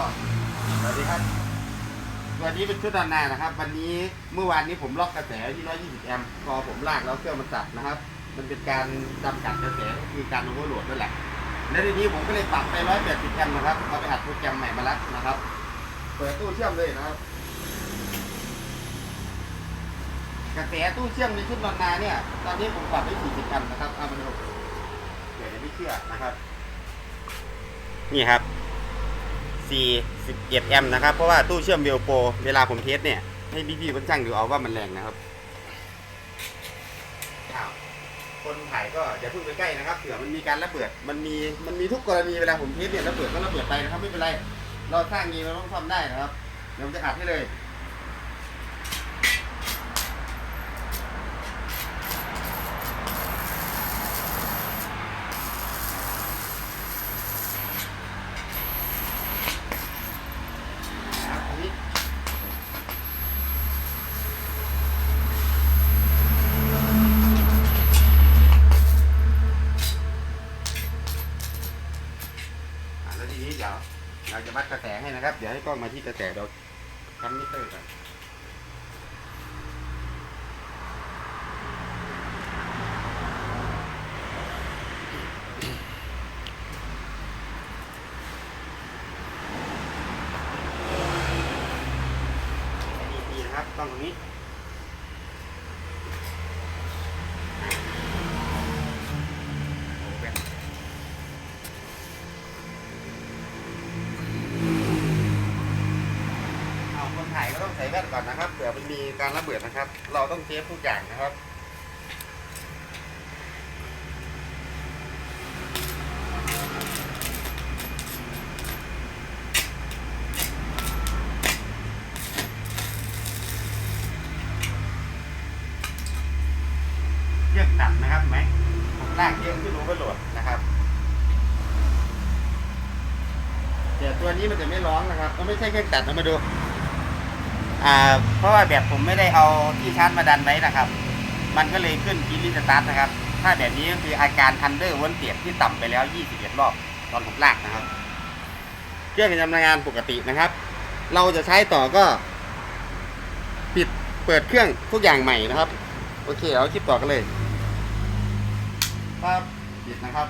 ก็สวัสดีครับตัวนี้เป็นชุดด้านหน้านะครับ วันนี้เมื่อวานนี้ผมล็อกกระแสที่ 120 แอมป์พอผมลากแล้วเครื่องมันสับนะครับ มันเป็นการจำกัดกระแสก็คือการโอเวอร์โหลดนั่นแหละแล้วทีนี้ผมก็เลยปรับไป 180 แอมป์นะครับเอาไปอัดโปรแกรมใหม่มาแล้วนะครับ เปิดตู้เชื่อมเลยนะครับ กระแสตู้เชื่อมในชุดนอนนาเนี่ย ตอนนี้ผมปรับได้40 แอมป์นะครับเอามาดูเดี๋ยวจะไม่เชื่อนะครับ นี่ครับ 41แอมป์นะครับ เพราะว่าตู้เชื่อมเวลโปรเวลาผมเทสเนี่ย ให้พี่ๆคนช่างดูเอาว่ามันแรงนะครับ คนถ่ายก็อย่าเพิ่งไปใกล้นะครับเผื่อมันมีการระเบิด มันมีมันมีทุกกรณีเวลาผมเทสเนี่ยระเบิดก็ระเบิดไปนะครับไม่เป็นไร เราสร้างเองเราต้องทำได้นะครับเดี๋ยวผมจะอัดให้เลย ดี๋ยวเราจะวัดกระแสให้นะครับ เดี๋ยวให้กล้องมาที่กระแสเราทำมิเตอร์กันดีๆนะครับต้องตรงนี้ โอ้เป็นเอาคนถ่ายก็ ต้องใส่แว่นก่อนนะครับเผื่อมันมีการระเบิดนะครับ เราต้องเซฟทุกอย่างนะครับเรียกตัดนะครับไหมผมลากเยอะขึ้นโอเวอร์โหลดนะครับแต่ตัวนี้มันจะไม่ร้องนะครับก็ไม่ใช่เครื่องตัดนะมาดู อ่าเพราะว่าแบบผมไม่ได้เอาที่ชาร์จมาดันไว้นะครับ มันก็เลยขึ้นคีรีสตาร์ทนะครับ ถ้าแบบนี้ก็คืออาการทันเดอร์วนเตียบที่ต่ำไปแล้ว 21 รอบตอนผมลากนะครับ เครื่องจะทำงานปกตินะครับ เราจะใช้ต่อก็ ปิดเปิดเครื่องทุกอย่างใหม่นะครับ โอเค เอาคลิปต่อกันเลย ครับปิดนะครับ